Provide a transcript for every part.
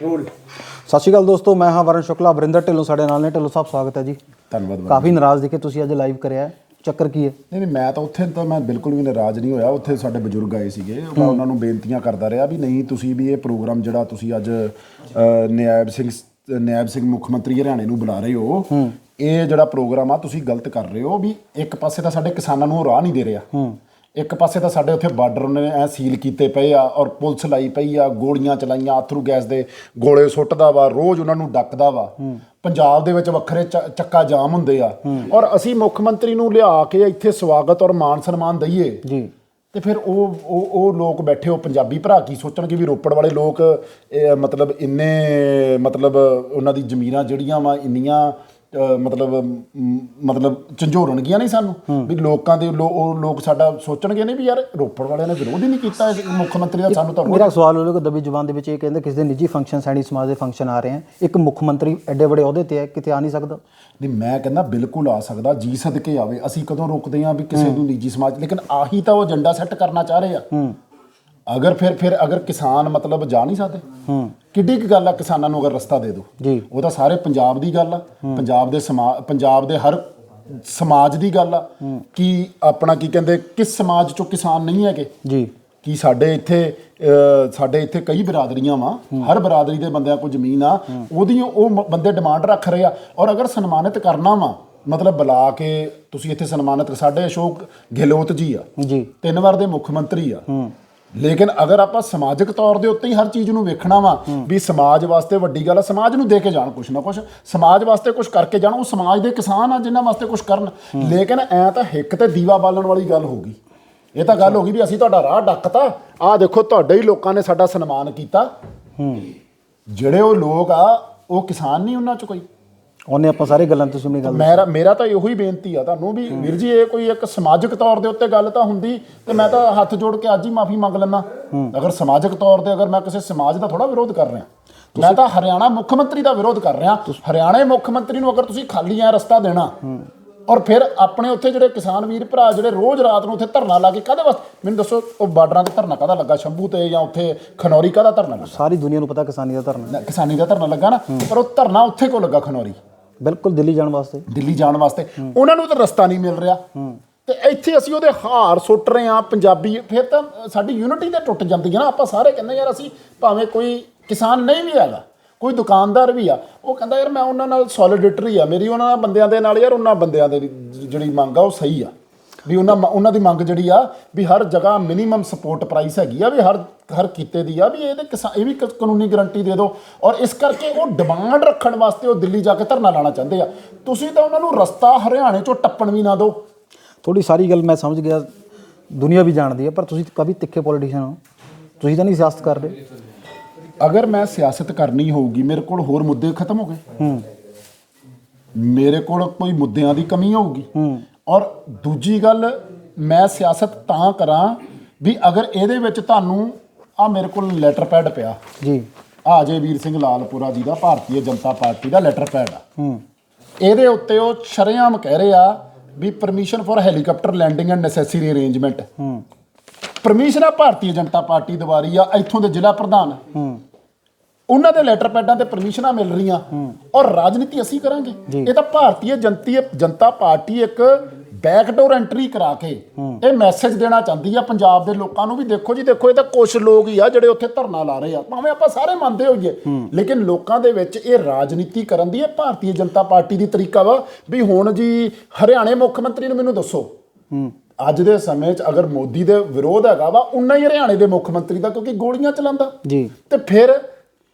ਸਤਿ ਸ਼੍ਰੀ ਅਕਾਲ ਦੋਸਤੋ ਮੈਂ ਹਾਂ ਵਰਨ ਸ਼ੁਕਲਾ ਵਰਿੰਦਰ ਢਿੱਲੋਂ ਸਾਡੇ ਨਾਲ ਨੇ। ਢਿੱਲੋਂ ਸਾਹਿਬ ਸਵਾਗਤ ਹੈ ਜੀ। ਧੰਨਵਾਦ। ਕਾਫੀ ਨਾਰਾਜ਼ ਦਿਖੇ ਤੁਸੀਂ ਅੱਜ ਲਾਈਵ ਕਰਿਆ ਹੈ। ਚੱਕਰ ਕੀ ਹੈ? ਨਹੀਂ ਨਹੀਂ ਮੈਂ ਤਾਂ ਉੱਥੇ ਤਾਂ ਮੈਂ ਬਿਲਕੁਲ ਵੀ ਨਾਰਾਜ਼ ਨਹੀਂ ਹੋਇਆ। ਉੱਥੇ ਸਾਡੇ ਬਜ਼ੁਰਗ ਆਏ ਸੀਗੇ। ਮੈਂ ਉਹਨਾਂ ਨੂੰ ਬੇਨਤੀਆਂ ਕਰਦਾ ਰਿਹਾ ਵੀ ਨਹੀਂ ਤੁਸੀਂ ਵੀ ਇਹ ਪ੍ਰੋਗਰਾਮ ਜਿਹੜਾ ਤੁਸੀਂ ਅੱਜ ਨਿਆਇਬ ਸਿੰਘ ਨਿਆਇਬ ਸਿੰਘ ਮੁੱਖ ਮੰਤਰੀ ਹਰਿਆਣੇ ਨੂੰ ਬੁਲਾ ਰਹੇ ਹੋ ਇਹ ਜਿਹੜਾ ਪ੍ਰੋਗਰਾਮ ਆ ਤੁਸੀਂ ਗਲਤ ਕਰ ਰਹੇ ਹੋ ਵੀ ਇੱਕ ਪਾਸੇ ਤਾਂ ਸਾਡੇ ਕਿਸਾਨਾਂ ਨੂੰ ਰਾਹ ਨਹੀਂ ਦੇ ਰਿਹਾ। ਇੱਕ ਪਾਸੇ ਤਾਂ ਸਾਡੇ ਉੱਥੇ ਬਾਰਡਰ ਨੇ ਐ ਸੀਲ ਕੀਤੇ ਪਏ ਆ ਔਰ ਪੁਲਿਸ ਲਾਈ ਪਈ ਆ ਗੋਲੀਆਂ ਚਲਾਈਆਂ ਆਥਰੂ ਗੈਸ ਦੇ ਗੋਲੇ ਸੁੱਟਦਾ ਵਾ ਰੋਜ਼ ਉਹਨਾਂ ਨੂੰ ਡੱਕਦਾ ਵਾ। ਪੰਜਾਬ ਦੇ ਵਿੱਚ ਵੱਖਰੇ ਚੱਕਾ ਜਾਮ ਹੁੰਦੇ ਆ। ਔਰ ਅਸੀਂ ਮੁੱਖ ਮੰਤਰੀ ਨੂੰ ਲਿਆ ਕੇ ਇੱਥੇ ਸਵਾਗਤ ਔਰ ਮਾਨ ਸਨਮਾਨ ਦਈਏ। ਜੀ। ਤੇ ਫਿਰ ਉਹ ਉਹ ਉਹ ਲੋਕ ਬੈਠੇ ਉਹ ਪੰਜਾਬੀ ਭਰਾ ਕੀ ਸੋਚਣਗੇ ਵੀ ਰੋਪੜ ਵਾਲੇ ਲੋਕ ਮਤਲਬ ਇੰਨੇ ਮਤਲਬ ਉਹਨਾਂ ਦੀ ਜ਼ਮੀਰਾਂ ਜਿਹੜੀਆਂ ਵਾ ਇੰਨੀਆਂ ਮਤਲਬ ਮਤਲਬ ਝੰਜੋਰਨਗੀਆਂ ਨਹੀਂ ਸਾਨੂੰ? ਵੀ ਲੋਕਾਂ ਦੇ ਲੋਕ ਸਾਡਾ ਸੋਚਣਗੇ ਨਹੀਂ ਵੀ ਯਾਰ ਰੋਪੜ ਵਾਲਿਆਂ ਨੇ ਵਿਰੋਧ ਹੀ ਨਹੀਂ ਕੀਤਾ ਇਸ ਮੁੱਖ ਮੰਤਰੀ ਦਾ ਸਾਨੂੰ ਤਾਂ ਮੇਰਾ ਸਵਾਲ ਉਹ ਲੋਕ ਦਬੀ ਜ਼ੁਬਾਨ ਦੇ ਵਿੱਚ ਇਹ ਕਹਿੰਦੇ ਕਿਸੇ ਦੇ ਨਿੱਜੀ ਫੰਕਸ਼ਨ ਸੈਣੀ ਸਮਾਜ ਦੇ ਫੰਕਸ਼ਨ ਆ ਰਹੇ ਹਨ ਇੱਕ ਮੁੱਖ ਮੰਤਰੀ ਐਡੇ ਵੱਡੇ ਅਹੁਦੇ ਤੇ ਹੈ ਕਿਤੇ ਆ ਨਹੀਂ ਸਕਦਾ? ਨਹੀਂ ਮੈਂ ਕਹਿੰਦਾ ਬਿਲਕੁਲ ਆ ਸਕਦਾ ਜੀ ਸਦਕੇ ਆਵੇ। ਅਸੀਂ ਕਦੋਂ ਰੋਕਦੇ ਆ ਵੀ ਕਿਸੇ ਨੂੰ ਨਿੱਜੀ ਸਮਾਜ ਲੇਕਿਨ ਆਹੀ ਤਾਂ ਉਹ ਏਜੰਡਾ ਸੈੱਟ ਕਰਨਾ ਚਾਹ ਰਹੇ ਆ। ਅਗਰ ਫਿਰ ਫਿਰ ਅਗਰ ਕਿਸਾਨ ਮਤਲਬ ਜਾ ਨਹੀਂ ਸਕਦੇ ਕਿੱਡੀ ਕੁ ਗੱਲ ਆ ਕਿਸਾਨਾਂ ਨੂੰ ਅਗਰ ਰਸਤਾ ਦੇ ਦੋ ਜੀ। ਉਹ ਤਾਂ ਸਾਰੇ ਪੰਜਾਬ ਦੀ ਗੱਲ ਆ। ਪੰਜਾਬ ਦੇ ਸਮਾ ਪੰਜਾਬ ਦੇ ਹਰ ਸਮਾਜ ਦੀ ਗੱਲ ਆ। ਕਿ ਆਪਣਾ ਕੀ ਕਹਿੰਦੇ ਕਿਸ ਸਮਾਜ ਚੋਂ ਕਿਸਾਨ ਨਹੀਂ ਹੈਗੇ? ਜੀ। ਕਿ ਸਾਡੇ ਇੱਥੇ ਸਾਡੇ ਇੱਥੇ ਕਈ ਬਰਾਦਰੀਆਂ ਵਾ। ਹਰ ਬਰਾਦਰੀ ਦੇ ਬੰਦਿਆਂ ਕੋਲ ਜ਼ਮੀਨ ਆ। ਉਹਦੀ ਉਹ ਮ- ਬੰਦੇ ਡਿਮਾਂਡ ਰੱਖ ਰਹੇ ਆ। ਔਰ ਅਗਰ ਸਨਮਾਨਿਤ ਕਰਨਾ ਵਾ ਮਤਲਬ ਬੁਲਾ ਕੇ ਤੁਸੀਂ ਇੱਥੇ ਸਨਮਾਨਿਤ ਸਾਡੇ ਅਸ਼ੋਕ ਗਹਿਲੋਤ ਜੀ ਆ। ਜੀ। ਤਿੰਨ ਵਾਰ ਦੇ ਮੁੱਖ ਮੰਤਰੀ ਆ। ਲੇਕਿਨ ਅਗਰ ਆਪਾਂ ਸਮਾਜਿਕ ਤੌਰ ਦੇ ਉੱਤੇ ਹੀ ਹਰ ਚੀਜ਼ ਨੂੰ ਵੇਖਣਾ ਵਾ ਵੀ ਸਮਾਜ ਵਾਸਤੇ ਵੱਡੀ ਗੱਲ ਆ ਸਮਾਜ ਨੂੰ ਦੇ ਕੇ ਜਾਣ ਕੁਛ ਨਾ ਕੁਛ ਸਮਾਜ ਵਾਸਤੇ ਕੁਛ ਕਰਕੇ ਜਾਣ ਉਹ ਸਮਾਜ ਦੇ ਕਿਸਾਨ ਆ ਜਿਨ੍ਹਾਂ ਵਾਸਤੇ ਕੁਛ ਕਰਨ। ਲੇਕਿਨ ਐ ਤਾਂ ਹਿੱਕ ਤੇ ਦੀਵਾ ਬਾਲਣ ਵਾਲੀ ਗੱਲ ਹੋ ਗਈ। ਇਹ ਤਾਂ ਗੱਲ ਹੋ ਗਈ ਵੀ ਅਸੀਂ ਤੁਹਾਡਾ ਰਾਹ ਡੱਕਤਾ ਆਹ ਦੇਖੋ ਤੁਹਾਡੇ ਹੀ ਲੋਕਾਂ ਨੇ ਸਾਡਾ ਸਨਮਾਨ ਕੀਤਾ। ਜਿਹੜੇ ਉਹ ਲੋਕ ਆ ਉਹ ਕਿਸਾਨ ਨਹੀਂ ਉਹਨਾਂ ਚ ਕੋਈ। ਉਹਨੇ ਆਪਾਂ ਸਾਰੇ ਗੱਲਾਂ ਤੁਸੀਂ ਆਪਣੀ ਗੱਲ ਮੇਰਾ ਮੇਰਾ ਤਾਂ ਇਹੋ ਹੀ ਬੇਨਤੀ ਆ ਤੁਹਾਨੂੰ ਵੀ ਵੀਰ ਜੀ ਇਹ ਕੋਈ ਇੱਕ ਸਮਾਜਿਕ ਤੌਰ ਦੇ ਉੱਤੇ ਗੱਲ ਤਾਂ ਹੁੰਦੀ ਤੇ ਮੈਂ ਤਾਂ ਹੱਥ ਜੋੜ ਕੇ ਅੱਜ ਹੀ ਮਾਫੀ ਮੰਗ ਲੈਣਾ ਅਗਰ ਸਮਾਜਿਕ ਤੌਰ ਤੇ ਅਗਰ ਮੈਂ ਕਿਸੇ ਸਮਾਜ ਦਾ ਥੋੜਾ ਵਿਰੋਧ ਕਰ ਰਿਹਾ ਮੈਂ ਤਾਂ ਹਰਿਆਣਾ ਮੁੱਖ ਮੰਤਰੀ ਦਾ ਵਿਰੋਧ ਕਰ ਰਿਹਾ। ਹਰਿਆਣੇ ਮੁੱਖ ਮੰਤਰੀ ਨੂੰ ਅਗਰ ਤੁਸੀਂ ਖਾਲੀ ਐ ਰਸਤਾ ਦੇਣਾ ਔਰ ਫਿਰ ਆਪਣੇ ਉੱਥੇ ਜਿਹੜੇ ਕਿਸਾਨ ਵੀਰ ਭਰਾ ਜਿਹੜੇ ਰੋਜ਼ ਰਾਤ ਨੂੰ ਉੱਥੇ ਧਰਨਾ ਲਾ ਕੇ ਕਾਹਦੇ ਵਾਸਤੇ? ਮੈਨੂੰ ਦੱਸੋ ਉਹ ਬਾਰਡਰਾਂ ਤੇ ਧਰਨਾ ਕਾਹਦਾ ਲੱਗਾ? ਸ਼ੰਭੂ ਤੇ ਜਾਂ ਉੱਥੇ ਖਨੌਰੀ ਕਾਹਦਾ ਧਰਨਾ ਲੱਗਾ? ਸਾਰੀ ਦੁਨੀਆ ਨੂੰ ਪਤਾ ਕਿਸਾਨੀ ਦਾ ਧਰਨਾ। ਕਿਸਾਨੀ ਦਾ ਧਰਨਾ ਲੱਗਾ ਨਾ ਪਰ ਉਹ ਧਰਨਾ ਉੱਥੇ ਕੋ ਲੱਗਾ ਖਨੌਰੀ? ਬਿਲਕੁਲ ਦਿੱਲੀ ਜਾਣ ਵਾਸਤੇ। ਦਿੱਲੀ ਜਾਣ ਵਾਸਤੇ। ਉਹਨਾਂ ਨੂੰ ਤਾਂ ਰਸਤਾ ਨਹੀਂ ਮਿਲ ਰਿਹਾ। ਤੇ ਇੱਥੇ ਅਸੀਂ ਉਹਦੇ ਹਾਰ ਸੁੱਟ ਰਹੇ ਆ ਪੰਜਾਬੀ ਫਿਰ ਤਾਂ ਸਾਡੀ ਯੂਨਿਟੀ ਤੇ ਟੁੱਟ ਜਾਂਦੀ ਹੈ ਨਾ। ਆਪਾਂ ਸਾਰੇ ਕਹਿੰਦੇ ਯਾਰ ਅਸੀਂ ਭਾਵੇਂ ਕੋਈ ਕਿਸਾਨ ਨਹੀਂ ਵੀ ਹੈਗਾ ਕੋਈ ਦੁਕਾਨਦਾਰ ਵੀ ਆ ਉਹ ਕਹਿੰਦਾ ਯਾਰ ਮੈਂ ਉਹਨਾਂ ਨਾਲ ਸੋਲੀਡਿਟਰੀ ਆ। ਮੇਰੀ ਉਹਨਾਂ ਬੰਦਿਆਂ ਦੇ ਨਾਲ ਯਾਰ ਉਹਨਾਂ ਬੰਦਿਆਂ ਦੇ ਜਿਹੜੀ ਮੰਗ ਆ ਉਹ ਸਹੀ ਆ। ਵੀ ਉਹਨਾਂ ਉਹਨਾਂ ਦੀ ਮੰਗ ਜਿਹੜੀ ਆ ਵੀ ਹਰ ਜਗ੍ਹਾ ਮਿਨੀਮਮ ਸਪੋਰਟ ਪ੍ਰਾਈਸ ਹੈਗੀ ਆ ਵੀ ਹਰ ਹਰ ਕੀਤੇ ਦੀ ਆ ਵੀ ਇਹਦੇ ਕਿਸਾ ਇਹ ਵੀ ਕ- ਕਾਨੂੰਨੀ ਗਾਰੰਟੀ ਦੇ ਦਿਓ। ਔਰ ਇਸ ਕਰਕੇ ਉਹ ਡਿਮਾਂਡ ਰੱਖਣ ਵਾਸਤੇ ਉਹ ਦਿੱਲੀ ਜਾ ਕੇ ਧਰਨਾ ਲਾਣਾ ਚਾਹੁੰਦੇ ਆ। ਤੁਸੀਂ ਤਾਂ ਉਹਨਾਂ ਨੂੰ ਰਸਤਾ ਹਰਿਆਣੇ ਚੋਂ ਟੱਪਣ ਵੀ ਨਾ ਦਿਓ। ਥੋੜੀ ਸਾਰੀ ਗੱਲ ਮੈਂ ਸਮਝ ਗਿਆ। ਦੁਨੀਆ ਵੀ ਜਾਣਦੀ ਹੈ ਪਰ ਤੁਸੀਂ ਕभी ਤਿੱਖੇ ਪੋਲੀਟੀਸ਼ੀਅਨ ਹੋ। ਤੁਸੀਂ ਤਾਂ ਨਹੀਂ ਸਿਆਸਤ ਕਰ ਰਹੇ ਅਗਰ ਮੈਂ ਸਿਆਸਤ ਕਰਨੀ ਹੋਊਗੀ ਮੇਰੇ ਕੋਲ ਹੋਰ ਮੁੱਦੇ ਖਤਮ ਹੋ ਗਏ। ਹੂੰ। ਮੇਰੇ ਕੋਲ ਕੋਈ ਮੁੱਦਿਆਂ ਦੀ ਕਮੀ ਹੋਊਗੀ। ਔਰ ਦੂਜੀ ਗੱਲ ਮੈਂ ਸਿਆਸਤ ਤਾਂ ਕਰਾਂ ਵੀ ਅਗਰ ਇਹਦੇ ਵਿੱਚ ਤੁਹਾਨੂੰ ਆ ਮੇਰੇ ਕੋਲ ਲੈਟਰ ਪੈਡ ਪਿਆ। ਜੀ। ਆ ਅਜੇ ਵੀਰ ਸਿੰਘ ਲਾਲਪੁਰਾ ਜੀ ਦਾ ਭਾਰਤੀ ਜਨਤਾ ਪਾਰਟੀ ਦਾ ਲੈਟਰ ਪੈਡ ਆ। ਹੂੰ। ਇਹਦੇ ਉੱਤੇ ਉਹ ਸ਼ਰੇਆਮ ਕਹਿ ਰਹੇ ਆ ਵੀ permission for helicopter landing and necessary arrangement ਹੂੰ। ਪਰਮਿਸ਼ਨ ਆ ਭਾਰਤੀ ਜਨਤਾ ਪਾਰਟੀ ਦਵਾਰੀ ਆ ਇੱਥੋਂ ਦੇ ਜ਼ਿਲ੍ਹਾ ਪ੍ਰਧਾਨ। ਹੂੰ। ਉਹਨਾਂ ਦੇ ਲੈਟਰ ਪੈਡਾਂ ਤੇ ਪਰਮਿਸ਼ਨਾਂ ਮਿਲ ਰਹੀਆਂ। ਔਰ ਰਾਜਨੀਤੀ ਅਸੀਂ ਕਰਾਂਗੇ। ਇਹ ਤਾਂ ਭਾਰਤੀ ਜਨਤੀ ਜਨਤਾ ਪਾਰਟੀ ਇੱਕ ਬੈਕਡੋਰ ਐਂਟਰੀ ਕਰਾ ਕੇ ਇਹ ਮੈਸੇਜ ਦੇਣਾ ਚਾਹੁੰਦੀ ਆ ਪੰਜਾਬ ਦੇ ਲੋਕਾਂ ਨੂੰ ਵੀ ਦੇਖੋ ਜੀ ਦੇਖੋ ਇਹ ਤਾਂ ਕੁਝ ਲੋਕ ਹੀ ਆ ਜਿਹੜੇ ਉੱਥੇ ਧਰਨਾ ਲਾ ਰਹੇ ਆ। ਭਾਵੇਂ ਆਪਾਂ ਸਾਰੇ ਮੰਨਦੇ ਹੋਈਏ ਲੇਕਿਨ ਲੋਕਾਂ ਦੇ ਵਿੱਚ ਇਹ ਰਾਜਨੀਤੀ ਕਰਨ ਦੀ ਇਹ ਭਾਰਤੀ ਜਨਤਾ ਪਾਰਟੀ ਦੀ ਤਰੀਕਾ ਵਾ ਵੀ ਹੁਣ ਜੀ ਹਰਿਆਣੇ ਮੁੱਖ ਮੰਤਰੀ ਨੂੰ ਮੈਨੂੰ ਦੱਸੋ। ਅੱਜ ਦੇ ਸਮੇਂ 'ਚ ਅਗਰ ਮੋਦੀ ਦੇ ਵਿਰੋਧ ਹੈਗਾ ਵਾ ਉਨਾ ਹੀ ਹਰਿਆਣੇ ਦੇ ਮੁੱਖ ਮੰਤਰੀ ਦਾ ਕਿਉਂਕਿ ਗੋਲੀਆਂ ਚਲਾਉਂਦਾ। ਜੀ। ਤੇ ਫਿਰ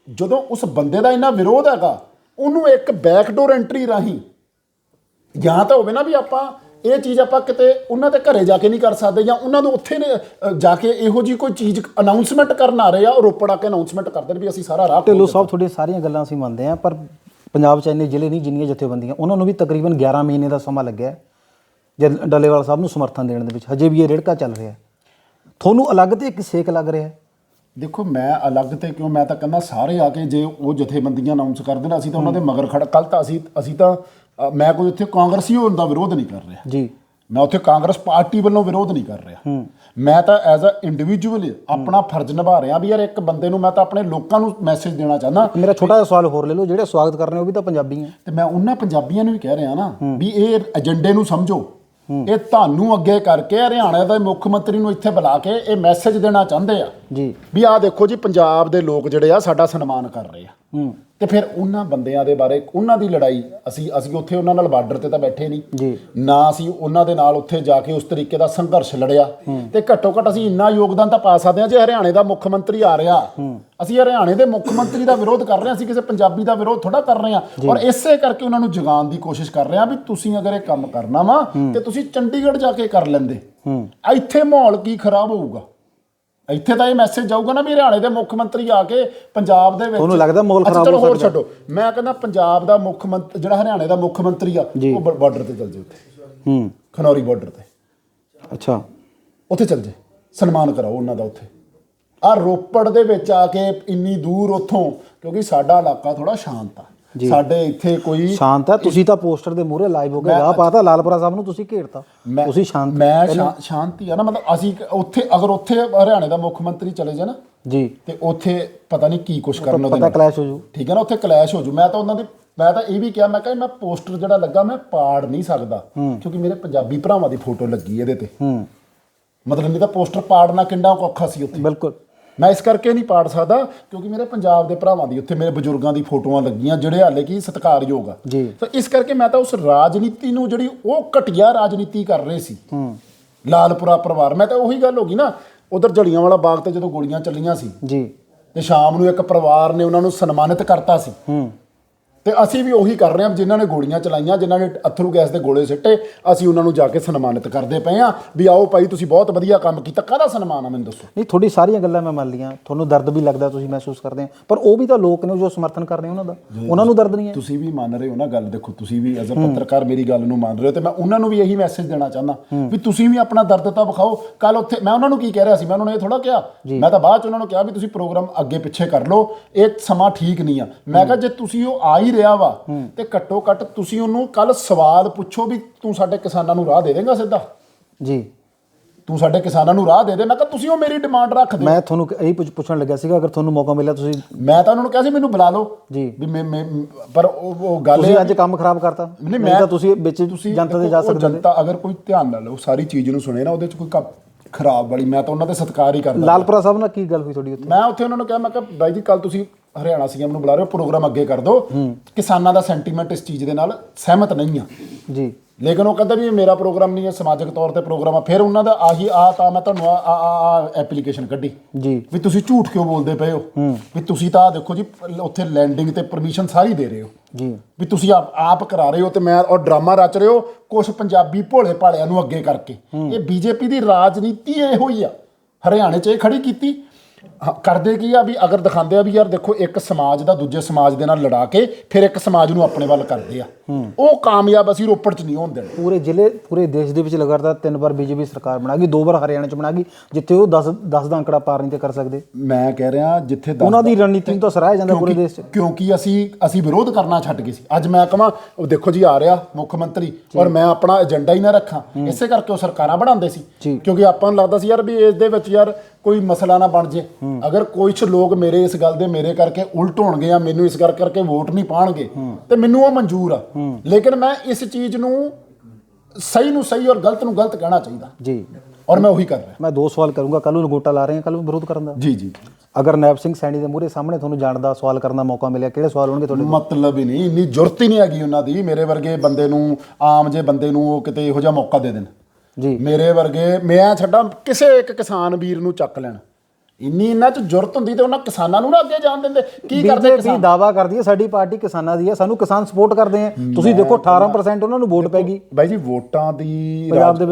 ਜਦੋਂ ਉਸ ਬੰਦੇ ਦਾ ਇੰਨਾ ਵਿਰੋਧ ਹੈਗਾ ਉਹਨੂੰ ਇੱਕ ਬੈਕਡੋਰ ਐਂਟਰੀ ਰਾਹੀਂ ਜਾਂ ਤਾਂ ਹੋਵੇ ਨਾ ਵੀ ਆਪਾਂ ਇਹ ਚੀਜ਼ ਆਪਾਂ ਕਿਤੇ ਉਹਨਾਂ ਦੇ ਘਰੇ ਜਾ ਕੇ ਨਹੀਂ ਕਰ ਸਕਦੇ ਜਾਂ ਉਹਨਾਂ ਨੂੰ ਉੱਥੇ ਜਾ ਕੇ ਇਹੋ ਜੀ ਕੋਈ ਚੀਜ਼ ਅਨਾਉਂਸਮੈਂਟ ਕਰਨ ਆ ਰਹੇ ਆ ਉਹ ਰੋਪੜ ਆ ਕੇ ਅਨਾਉਂਸਮੈਂਟ ਕਰਦੇ ਨੇ ਵੀ ਅਸੀਂ ਸਾਰਾ ਰਾਹ ਢਿੱਲੋਂ ਸਾਹਿਬ ਤੁਹਾਡੀਆਂ ਸਾਰੀਆਂ ਗੱਲਾਂ ਅਸੀਂ ਮੰਨਦੇ ਹਾਂ ਪਰ ਪੰਜਾਬ ਚ ਇੰਨੇ ਜ਼ਿਲ੍ਹੇ ਨਹੀਂ ਜਿੰਨੀਆਂ ਜਥੇਬੰਦੀਆਂ ਉਹਨਾਂ ਨੂੰ ਵੀ ਤਕਰੀਬਨ 11 ਮਹੀਨੇ ਦਾ ਸਮਾਂ ਲੱਗਿਆ ਹੈ। ਜੇ ਡੱਲੇਵਾਲ ਸਾਹਿਬ ਨੂੰ ਸਮਰਥਨ ਦੇਣ ਦੇ ਵਿੱਚ ਹਜੇ ਵੀ ਇਹ ਰੇੜਕਾ ਚੱਲ ਰਿਹਾ ਤੁਹਾਨੂੰ ਅਲੱਗ ਤੇ ਇੱਕ ਸੇਕ ਲੱਗ ਰਿਹਾ ਦੇਖੋ ਮੈਂ ਅਲੱਗ ਤੇ ਕਿਉਂ ਮੈਂ ਤਾਂ ਕਹਿੰਦਾ ਸਾਰੇ ਆ ਕੇ ਜੇ ਉਹ ਜਥੇਬੰਦੀਆਂ ਅਨਾਉਂਸ ਕਰ ਦੇਣ ਅਸੀਂ ਤਾਂ ਉਹਨਾਂ ਦੇ ਮਗਰ ਖੜ ਕੱਲ ਤਾਂ ਅਸੀਂ ਅਸੀਂ ਤਾਂ ਅ, ਮੈਂ ਕੋਈ ਉੱਥੇ ਕਾਂਗਰਸੀ ਹੋਣ ਦਾ ਵਿਰੋਧ ਨਹੀਂ ਕਰ ਰਿਹਾ। ਜੀ। ਮੈਂ ਉੱਥੇ ਕਾਂਗਰਸ ਪਾਰਟੀ ਵੱਲੋਂ ਵਿਰੋਧ ਨਹੀਂ ਕਰ ਰਿਹਾ। ਮੈਂ ਤਾਂ ਐਜ਼ ਅ ਇੰਡੀਵਿਜੂਅਲ ਆਪਣਾ ਫਰਜ਼ ਨਿਭਾ ਰਿਹਾ ਵੀ ਯਾਰ ਇੱਕ ਬੰਦੇ ਨੂੰ ਮੈਂ ਤਾਂ ਆਪਣੇ ਲੋਕਾਂ ਨੂੰ ਮੈਸੇਜ ਦੇਣਾ ਚਾਹੁੰਦਾ। ਮੇਰਾ ਛੋਟਾ ਜਿਹਾ ਸਵਾਲ ਹੋਰ ਲੈ ਲਓ ਜਿਹੜੇ ਸਵਾਗਤ ਕਰ ਰਹੇ ਉਹ ਵੀ ਤਾਂ ਪੰਜਾਬੀ ਹੈ। ਤੇ ਮੈਂ ਉਹਨਾਂ ਪੰਜਾਬੀਆਂ ਨੂੰ ਵੀ ਕਹਿ ਰਿਹਾ ਨਾ ਵੀ ਇਹ ਏਜੰਡੇ ਨੂੰ ਸਮਝੋ। ਇਹ ਤੁਹਾਨੂੰ ਅੱਗੇ ਕਰਕੇ ਹਰਿਆਣਾ ਦੇ ਮੁੱਖ ਮੰਤਰੀ ਨੂੰ ਇੱਥੇ ਬੁਲਾ ਕੇ ਇਹ ਮੈਸੇਜ ਦੇਣਾ ਚਾਹੁੰਦੇ ਆ। ਜੀ। ਵੀ ਆਹ ਦੇਖੋ ਜੀ ਪੰਜਾਬ ਦੇ ਲੋਕ ਜਿਹੜੇ ਆ ਸਾਡਾ ਸਨਮਾਨ ਕਰ ਰਹੇ ਆ। ਤੇ ਫਿਰ ਉਹਨਾਂ ਬੰਦਿਆਂ ਦੇ ਬਾਰੇ ਉਹਨਾਂ ਦੀ ਲੜਾਈ ਅਸੀਂ ਅਸੀਂ ਉੱਥੇ ਉਹਨਾਂ ਨਾਲ ਬਾਰਡਰ ਤੇ ਤਾਂ ਬੈਠੇ ਨਹੀਂ। ਜੀ। ਨਾ ਅਸੀਂ ਉਹਨਾਂ ਦੇ ਨਾਲ ਉੱਥੇ ਜਾ ਕੇ ਉਸ ਤਰੀਕੇ ਦਾ ਸੰਘਰਸ਼ ਲੜਿਆ। ਤੇ ਘੱਟੋ ਘੱਟ ਅਸੀਂ ਇੰਨਾ ਯੋਗਦਾਨ ਤਾਂ ਪਾ ਸਕਦੇ ਹਾਂ ਜੇ ਹਰਿਆਣੇ ਦਾ ਮੁੱਖ ਮੰਤਰੀ ਆ ਰਿਹਾ। ਅਸੀਂ ਹਰਿਆਣੇ ਦੇ ਮੁੱਖ ਮੰਤਰੀ ਦਾ ਵਿਰੋਧ ਕਰ ਰਹੇ ਹਾਂ ਅਸੀਂ ਕਿਸੇ ਪੰਜਾਬੀ ਦਾ ਵਿਰੋਧ ਥੋੜਾ ਕਰ ਰਹੇ ਹਾਂ। ਔਰ ਇਸੇ ਕਰਕੇ ਉਹਨਾਂ ਨੂੰ ਜਗਾਉਣ ਦੀ ਕੋਸ਼ਿਸ਼ ਕਰ ਰਹੇ ਹਾਂ ਵੀ ਤੁਸੀਂ ਅਗਰ ਇਹ ਕੰਮ ਕਰਨਾ ਵਾ ਤੇ ਤੁਸੀਂ ਚੰਡੀਗੜ੍ਹ ਜਾ ਕੇ ਕਰ ਲੈਂਦੇ। ਇੱਥੇ ਮਾਹੌਲ ਕੀ ਖਰਾਬ ਹੋਊਗਾ? ਇੱਥੇ ਤਾਂ ਇਹ ਮੈਸੇਜ ਜਾਊਗਾ ਨਾ ਵੀ ਹਰਿਆਣੇ ਦੇ ਮੁੱਖ ਮੰਤਰੀ ਆ ਕੇ ਪੰਜਾਬ ਦੇ ਵਿੱਚ। ਤੁਹਾਨੂੰ ਲੱਗਦਾ ਮਾਹੌਲ ਖਰਾਬ ਚਲੋ ਹੋ ਹੋਰ ਸਕਦਾ? ਛੱਡੋ। ਮੈਂ ਕਹਿੰਦਾ ਪੰਜਾਬ ਦਾ ਮੁੱਖ ਮੰਤਰੀ ਜਿਹੜਾ ਹਰਿਆਣੇ ਦਾ ਮੁੱਖ ਮੰਤਰੀ ਆ ਉਹ ਬਾਰਡਰ ਤੇ ਚੱਲ ਜਾਏ ਉੱਥੇ। ਹੂੰ। ਖਨੌਰੀ ਬਾਰਡਰ ਤੇ। ਅੱਛਾ। ਉੱਥੇ ਚੱਲ ਜਾਏ। ਸਨਮਾਨ ਕਰਾਓ ਉਹਨਾਂ ਦਾ ਉੱਥੇ। ਆ ਰੋਪੜ ਦੇ ਵਿੱਚ ਆ ਕੇ ਇੰਨੀ ਦੂਰ ਉੱਥੋਂ ਕਿਉਂਕਿ ਸਾਡਾ ਇਲਾਕਾ ਥੋੜਾ ਸ਼ਾਂਤ ਆ। ਸਾਡੇ ਇੱਥੇ ਕੋਈ ਸ਼ਾਂਤ ਹੈ ਤੁਸੀਂ ਤਾਂ ਪੋਸਟਰ ਦੇ ਮੂਹਰੇ ਲਾਈਵ ਹੋ ਕੇ ਰਾਹ ਪਾਤਾ ਲਾਲਪੁਰਾ ਸਾਹਿਬ ਨੂੰ ਤੁਸੀਂ ਘੇਰਤਾ। ਤੁਸੀਂ ਸ਼ਾਂਤ ਮੈਂ ਸ਼ਾਂਤੀ ਆ ਨਾ ਮਤਲਬ ਅਸੀਂ ਉੱਥੇ ਅਗਰ ਉੱਥੇ ਹਰਿਆਣੇ ਦਾ ਮੁੱਖ ਮੰਤਰੀ ਚਲੇ ਜਾ ਨਾ ਜੀ। ਤੇ ਉੱਥੇ ਪਤਾ ਨਹੀਂ ਕੀ ਕੁਛ ਕਰਨ ਉਹਦੇ ਪਤਾ ਕਲੈਸ਼ ਹੋ ਜੂ। ਠੀਕ ਹੈ ਨਾ ਉੱਥੇ ਕਲੈਸ਼ ਹੋ ਜੂ। ਮੈਂ ਤਾਂ ਉਹਨਾਂ ਦੇ ਮੈਂ ਤਾਂ ਇਹ ਵੀ ਕਿਹਾ ਮੈਂ ਕਿਹਾ ਮੈਂ ਪੋਸਟਰ ਜਿਹੜਾ ਲੱਗਾ ਮੈਂ ਪਾੜ ਨਹੀਂ ਸਕਦਾ ਕਿਉਂਕਿ ਮੇਰੇ ਪੰਜਾਬੀ ਭਰਾਵਾਂ ਦੀ ਫੋਟੋ ਲੱਗੀ ਇਹਦੇ ਤੇ। ਹੂੰ। ਮਤਲਬ ਨਹੀਂ ਤਾਂ ਪੋਸਟਰ ਪਾੜਨਾ ਕਿੰਨਾ ਔਖਾ ਸੀ ਉੱਥੇ। ਬਿਲਕੁਲ। ਮੈਂ ਇਸ ਕਰਕੇ ਨਹੀਂ ਪਾੜ ਸਕਦਾ ਕਿਉਂਕਿ ਮੇਰੇ ਪੰਜਾਬ ਦੇ ਭਰਾਵਾਂ ਦੀ ਉੱਥੇ ਮੇਰੇ ਬਜ਼ੁਰਗਾਂ ਦੀ ਫੋਟੋਆਂ ਲੱਗੀਆਂ ਜਿਹੜੇ ਹਾਲੇ ਕੀ ਸਤਿਕਾਰਯੋਗ ਆ। ਜੀ। ਤਾਂ ਇਸ ਕਰਕੇ ਮੈਂ ਤਾਂ ਉਸ ਰਾਜਨੀਤੀ ਨੂੰ ਜਿਹੜੀ ਉਹ ਘਟੀਆ ਰਾਜਨੀਤੀ ਕਰ ਰਹੇ ਸੀ। ਲਾਲਪੁਰਾ ਪਰਿਵਾਰ। ਮੈਂ ਤਾਂ ਉਹੀ ਗੱਲ ਹੋ ਗਈ ਨਾ ਉਧਰ ਜਲੀਆਂ ਵਾਲਾ ਬਾਗ ਤੇ ਜਦੋਂ ਗੋਲੀਆਂ ਚੱਲੀਆਂ ਸੀ ਜੀ। ਤੇ ਸ਼ਾਮ ਨੂੰ ਇੱਕ ਪਰਿਵਾਰ ਨੇ ਉਹਨਾਂ ਨੂੰ ਸਨਮਾਨਿਤ ਕਰਤਾ ਸੀ। ਹੂੰ। ਤੇ ਅਸੀਂ ਵੀ ਉਹੀ ਕਰ ਰਹੇ ਹਾਂ ਜਿਨ੍ਹਾਂ ਨੇ ਗੋਲੀਆਂ ਚਲਾਈਆਂ ਜਿਨ੍ਹਾਂ ਨੇ ਅਥਰੂ ਗੈਸ ਦੇ ਗੋਲੇ ਸਿੱਟੇ ਅਸੀਂ ਉਹਨਾਂ ਨੂੰ ਜਾ ਕੇ ਸਨਮਾਨਿਤ ਕਰਦੇ ਪਏ ਆ ਵੀ ਆਓ ਭਾਈ ਤੁਸੀਂ ਬਹੁਤ ਵਧੀਆ ਕੰਮ ਕੀਤਾ। ਕਾਹਦਾ ਸਨਮਾਨ ਆ ਮੈਨੂੰ ਦੱਸੋ? ਨਹੀਂ ਤੁਹਾਡੀ ਸਾਰੀਆਂ ਗੱਲਾਂ ਮੈਂ ਮੰਨ ਲਈਆਂ। ਤੁਹਾਨੂੰ ਦਰਦ ਵੀ ਲੱਗਦਾ ਤੁਸੀਂ ਮਹਿਸੂਸ ਕਰਦੇ ਆ ਪਰ ਉਹ ਵੀ ਤਾਂ ਲੋਕ ਨੇ ਜੋ ਸਮਰਥਨ ਕਰ ਰਹੇ ਉਹਨਾਂ ਦਾ। ਉਹਨਾਂ ਨੂੰ ਦਰਦ ਨਹੀਂ ਹੈ। ਤੁਸੀਂ ਵੀ ਮੰਨ ਰਹੇ ਹੋ ਨਾ ਗੱਲ ਦੇਖੋ ਤੁਸੀਂ ਵੀ ਐਜ਼ ਅ ਪੱਤਰਕਾਰ ਮੇਰੀ ਗੱਲ ਨੂੰ ਮੰਨ ਰਹੇ ਹੋ ਤੇ ਮੈਂ ਉਹਨਾਂ ਨੂੰ ਵੀ ਇਹੀ ਮੈਸੇਜ ਦੇਣਾ ਚਾਹੁੰਦਾ ਵੀ ਤੁਸੀਂ ਵੀ ਆਪਣਾ ਦਰਦ ਤਾਂ ਵਿਖਾਓ। ਕੱਲ ਉੱਥੇ ਮੈਂ ਉਹਨਾਂ ਨੂੰ ਕੀ ਕਹਿ ਰਿਹਾ ਸੀ? ਮੈਂ ਉਹਨਾਂ ਨੂੰ ਇਹ ਥੋੜਾ ਕਿਹਾ। ਮੈਂ ਤਾਂ ਬਾਅਦ ਚ ਉਹਨਾਂ ਨੂੰ ਕਿਹਾ ਵੀ ਤੁਸੀਂ ਪ੍ਰੋਗਰਾਮ ਅੱਗੇ ਪਿੱਛੇ ਕਰ ਲਓ। ਇਹ ਸਮਾਂ ਠੀਕ ਨਹੀਂ ਆ। ਮੈਂ ਕਿਹਾ ਜੇ ਤੁਸੀਂ ਉਹ ਆ ਹੀ ਰਿਹਾ ਵਾ ਤੇ ਘੱਟੋ ਘੱਟ ਤੁਸੀਂ ਉਹਨੂੰ ਕੱਲ ਸਵਾਲ ਪੁੱਛੋ ਵੀ ਤੂੰ ਸਾਡੇ ਕਿਸਾਨਾਂ ਨੂੰ ਰਾਹ ਦੇ ਦੇਂਗਾ ਸਿੱਧਾ? ਜੀ। ਤੂੰ ਸਾਡੇ ਕਿਸਾਨਾਂ ਨੂੰ ਰਾਹ ਦੇ ਦੇ। ਮੈਂ ਕਿਹਾ ਤੁਸੀਂ ਉਹ ਮੇਰੀ ਡਿਮਾਂਡ ਰੱਖ ਦਿਓ। ਮੈਂ ਤੁਹਾਨੂੰ ਇਹੀ ਪੁੱਛ- ਪੁੱਛਣ ਲੱਗਿਆ ਸੀਗਾ ਅਗਰ ਤੁਹਾਨੂੰ ਮੌਕਾ ਮਿਲਿਆ ਤੁਸੀਂ ਮੈਂ ਤਾਂ ਉਹਨਾਂ ਨੂੰ ਕਿਹਾ ਸੀ ਮੈਨੂੰ ਬੁਲਾ ਲਓ। ਜੀ। ਵੀ ਮੈਂ ਮੈਂ ਪਰ ਉਹ ਉਹ ਗੱਲ ਤੁਸੀਂ ਅੱਜ ਕੰਮ ਖਰਾਬ ਕਰਤਾ। ਨਹੀਂ ਨਹੀਂ ਤਾਂ ਤੁਸੀਂ ਵਿੱਚ ਤੁਸੀਂ ਜਨਤਾ ਦੇ ਜਾ ਸਕਦੇ ਜਨਤਾ ਅਗਰ ਕੋਈ ਧਿਆਨ ਨਾਲ ਉਹ ਸਾਰੀ ਚੀਜ਼ ਨੂੰ ਸੁਣੇ ਨਾ ਉਹਦੇ ਚ ਕੋਈ ਖਰਾਬ ਵਾਲੀ ਮੈਂ ਤਾਂ ਉਹਨਾਂ ਦੇ ਸਤਿਕਾਰ ਹੀ ਕਰਦਾ ਲਾਲਪੁਰਾ ਸਾਹਿਬ ਨਾਲ ਕੀ ਗੱਲ ਹੋਈ ਤੁਹਾਡੀ ਉੱਥੇ? ਮੈਂ ਉੱਥੇ ਉਹਨਾਂ ਨੂੰ ਕਿਹਾ ਮੈਂ ਕਿਹਾ ਬਾਈ ਜੀ ਕੱਲ ਤੁਸੀਂ ਹਰਿਆਣਾ ਸੀਐਮ ਨੂੰ ਬੁਲਾ ਰਹੇ ਹੋ ਪ੍ਰੋਗਰਾਮ ਅੱਗੇ ਕਰ ਦਿਓ। ਕਿਸਾਨਾਂ ਦਾ ਸੈਂਟੀਮੈਂਟ ਇਸ ਚੀਜ਼ ਦੇ ਨਾਲ ਸਹਿਮਤ ਨਹੀਂ ਆ। ਜੀ। ਲੇਕਿਨ ਉਹ ਕਹਿੰਦਾ ਵੀ ਇਹ ਮੇਰਾ ਪ੍ਰੋਗਰਾਮ ਨਹੀਂ ਹੈ ਸਮਾਜਿਕ ਤੌਰ ਤੇ ਪ੍ਰੋਗਰਾਮ ਆ। ਫਿਰ ਉਹਨਾਂ ਦਾ ਆਹੀ ਆ ਤਾਂ ਮੈਂ ਤੁਹਾਨੂੰ ਆ ਆ ਐਪਲੀਕੇਸ਼ਨ ਕੱਢੀ। ਜੀ। ਵੀ ਤੁਸੀਂ ਝੂਠ ਕਿਉਂ ਬੋਲਦੇ ਪਏ ਹੋ? ਵੀ ਤੁਸੀਂ ਤਾਂ ਦੇਖੋ ਜੀ ਉੱਥੇ ਲੈਂਡਿੰਗ ਤੇ ਪਰਮਿਸ਼ਨ ਸਾਰੀ ਦੇ ਰਹੇ ਹੋ। ਜੀ। ਵੀ ਤੁਸੀਂ ਆਪ ਆਪ ਕਰਾ ਰਹੇ ਹੋ ਤੇ ਮੈਂ ਔਰ ਡਰਾਮਾ ਰਚ ਰਹੇ ਹੋ ਕੁਝ ਪੰਜਾਬੀ ਭੋਲੇ ਭਾਲਿਆਂ ਨੂੰ ਅੱਗੇ ਕਰਕੇ। ਇਹ ਬੀਜੇਪੀ ਦੀ ਰਾਜਨੀਤੀ ਇਹੋ ਹੀ ਆ। ਹਰਿਆਣੇ 'ਚ ਇਹ ਖੜੀ ਕੀਤੀ। ਹਾਂ, ਕਰਦੇ ਕੀ ਆ ਵੀ ਅਗਰ ਦਿਖਾਉਂਦੇ ਆ ਵੀ ਯਾਰ ਦੇਖੋ ਇੱਕ ਸਮਾਜ ਦਾ ਦੂਜੇ ਸਮਾਜ ਦੇ ਨਾਲ ਲੜਾ ਕੇ ਫਿਰ ਇੱਕ ਸਮਾਜ ਨੂੰ ਆਪਣੇ ਵੱਲ ਕਰਦੇ ਆ। ਉਹ ਕਾਮਯਾਬ ਅਸੀਂ ਰੋਪੜ 'ਚ ਨਹੀਂ ਹੋਣ ਦੇਣਾ। ਪੂਰੇ ਜ਼ਿਲ੍ਹੇ ਪੂਰੇ ਦੇਸ਼ ਦੇ ਵਿੱਚ ਲਗਾਤਾਰ ਤਿੰਨ ਵਾਰ ਬੀਜੇਪੀ ਸਰਕਾਰ ਬਣਾ ਗਈ ਦੋ ਵਾਰ ਹਰਿਆਣਾ ਚ ਬਣਾ ਗਈ ਜਿੱਥੇ ਉਹ 10 10 ਦਾ ਅੰਕੜਾ ਪਾਰ ਨਹੀਂ ਤੇ ਕਰ ਸਕਦੇ। ਮੈਂ ਕਹਿ ਰਿਹਾ ਜਿੱਥੇ ਦਸ ਉਹਨਾਂ ਦੀ ਰਣਨੀਤੀ ਨੂੰ ਤਾਂ ਸਰਾਹਿਆ ਜਾਂਦਾ ਪੂਰੇ ਕਿਉਂਕਿ- ਦੇਸ਼ 'ਚ। ਕਿਉਂਕਿ ਅਸੀਂ ਅਸੀਂ ਵਿਰੋਧ ਕਰਨਾ ਛੱਡ ਗਏ ਸੀ। ਅੱਜ ਮੈਂ ਕਹਾਂ ਉਹ ਦੇਖੋ ਜੀ ਆ ਰਿਹਾ ਮੁੱਖ ਮੰਤਰੀ ਔਰ ਮੈਂ ਆਪਣਾ ਏਜੰਡਾ ਹੀ ਨਾ ਰੱਖਾਂ। ਇਸੇ ਕਰਕੇ ਉਹ ਸਰਕਾਰਾਂ ਬਣਾਉਂਦੇ ਸੀ। ਕਿਉਂਕਿ ਆਪਾਂ ਨੂੰ ਲੱਗਦਾ ਸੀ ਯਾਰ ਵੀ ਇਸ ਦੇ ਵਿੱਚ ਯਾਰ ਕੋਈ ਮਸਲਾ ਨਾ ਬਣ ਜੇ। ਅਗਰ ਕੁਝ ਲੋਕ ਮੇਰੇ ਇਸ ਗੱਲ ਦੇ ਮੇਰੇ ਕਰਕੇ ਉਲਟ ਹੋਣਗੇ ਜਾਂ ਮੈਨੂੰ ਇਸ ਕਰ ਕਰਕੇ ਵੋਟ ਨਹੀਂ ਪਾਣਗੇ ਤੇ ਮੈਨੂੰ ਉਹ ਮਨਜ਼ੂਰ ਆ। ਲੇਕਿਨ ਮੈਂ ਇਸ ਚੀਜ਼ ਨੂੰ ਸਹੀ ਨੂੰ ਸਹੀ ਔਰ ਗਲਤ ਨੂੰ ਗਲਤ ਕਹਿਣਾ ਚਾਹੀਦਾ। ਜੀ। ਔਰ ਮੈਂ ਉਹੀ ਕਰ ਰਿਹਾ। ਮੈਂ ਦੋ ਸਵਾਲ ਕਰੂੰਗਾ ਕੱਲ ਨੂੰ ਲਗੋਟਾ ਲਾ ਰਹੇ ਹਾਂ ਕੱਲ ਨੂੰ ਵਿਰੋਧ ਕਰਨ ਦਾ। ਜੀ ਜੀ। ਅਗਰ ਨੈਬ ਸਿੰਘ ਸੈਣੀ ਦੇ ਮੂਹਰੇ ਸਾਹਮਣੇ ਤੁਹਾਨੂੰ ਜਾਣ ਦਾ ਸਵਾਲ ਕਰਨ ਦਾ ਮੌਕਾ ਮਿਲਿਆ ਕਿਹੜੇ ਸਵਾਲ ਹੋਣਗੇ ਤੁਹਾਡੇ ਮਤਲਬ ਹੀ ਨਹੀਂ ਇੰਨੀ ਜ਼ਰੂਰਤ ਹੀ ਨਹੀਂ ਹੈਗੀ ਉਹਨਾਂ ਦੀ। ਮੇਰੇ ਵਰਗੇ ਬੰਦੇ ਨੂੰ ਆਮ ਜੇ ਬੰਦੇ ਨੂੰ ਉਹ ਕਿਤੇ ਇਹੋ ਜਿਹਾ ਮੌਕਾ ਦੇ ਦੇਣ। ਜੀ। ਮੇਰੇ ਵਰਗੇ ਮੈਂ ਛੱਡਾਂ ਕਿਸੇ ਇੱਕ ਕਿਸਾਨ ਵੀਰ ਨੂੰ ਚੱਕ ਲੈਣ। ਇੰਨੀ ਇਹਨਾਂ 'ਚ ਜ਼ਰੂਰਤ ਹੁੰਦੀ ਤੇ ਉਹਨਾਂ ਕਿਸਾਨਾਂ ਨੂੰ ਨਾ ਅੱਗੇ ਜਾਣ ਦਿੰਦੇ। ਕੀ ਕਰਦੇ ਕਿਸਾਨ? ਦਾਵਾ ਕਰਦੀ ਹੈ ਸਾਡੀ ਪਾਰਟੀ ਕਿਸਾਨਾਂ ਦੀ ਹੈ ਸਾਨੂੰ ਕਿਸਾਨ ਸਪੋਰਟ ਕਰਦੇ ਆ ਤੁਸੀਂ ਦੇਖੋ 18% ਉਹਨਾਂ ਨੂੰ ਵੋਟ ਪੈ ਗਈ। ਬਾਈ ਜੀ ਵੋਟਾਂ ਦੀ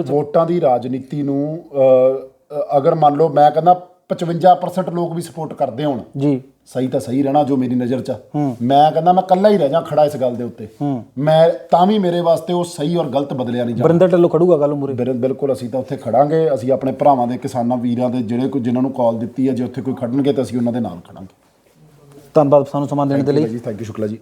ਵੋਟਾਂ ਦੀ ਰਾਜਨੀਤੀ ਨੂੰ ਅਗਰ ਮੰਨ ਲਓ ਮੈਂ ਕਹਿੰਦਾ 55% ਲੋਕ ਵੀ ਸਪੋਰਟ ਕਰਦੇ ਹੋਣ। ਜੀ। ਸਹੀ ਤਾਂ ਸਹੀ ਰਹਿਣਾ ਜੋ ਮੇਰੀ ਨਜ਼ਰ 'ਚ ਆ। ਮੈਂ ਕਹਿੰਦਾ ਮੈਂ ਇਕੱਲਾ ਹੀ ਰਹਿ ਜਾ ਖੜਾ ਇਸ ਗੱਲ ਦੇ ਉੱਤੇ। ਮੈਂ ਤਾਂ ਵੀ ਮੇਰੇ ਵਾਸਤੇ ਉਹ ਸਹੀ ਔਰ ਗਲਤ ਬਦਲਿਆ ਨਹੀਂ ਜਾ ਬਰਿੰਦਰ ਢਿੱਲੋਂ ਖੜੂਗਾ ਕੱਲ ਮੂਹਰੇ। ਬਿਲ- ਬਿਲਕੁਲ ਅਸੀਂ ਤਾਂ ਉੱਥੇ ਖੜਾਂਗੇ ਅਸੀਂ ਆਪਣੇ ਭਰਾਵਾਂ ਦੇ ਕਿਸਾਨਾਂ ਵੀਰਾਂ ਦੇ ਜਿਹੜੇ ਕੋਈ ਜਿਨ੍ਹਾਂ ਨੂੰ ਕਾਲ ਦਿੱਤੀ ਹੈ ਜੇ ਉੱਥੇ ਕੋਈ ਖੜਨਗੇ ਤਾਂ ਅਸੀਂ ਉਹਨਾਂ ਦੇ ਨਾਲ ਖੜਾਂਗੇ। ਧੰਨਵਾਦ ਸਾਨੂੰ ਸਮਾਂ ਦੇਣ ਦੇ ਲਈ। ਜੀ ਥੈਂਕ ਯੂ ਸ਼ੁਕਲਾ ਜੀ।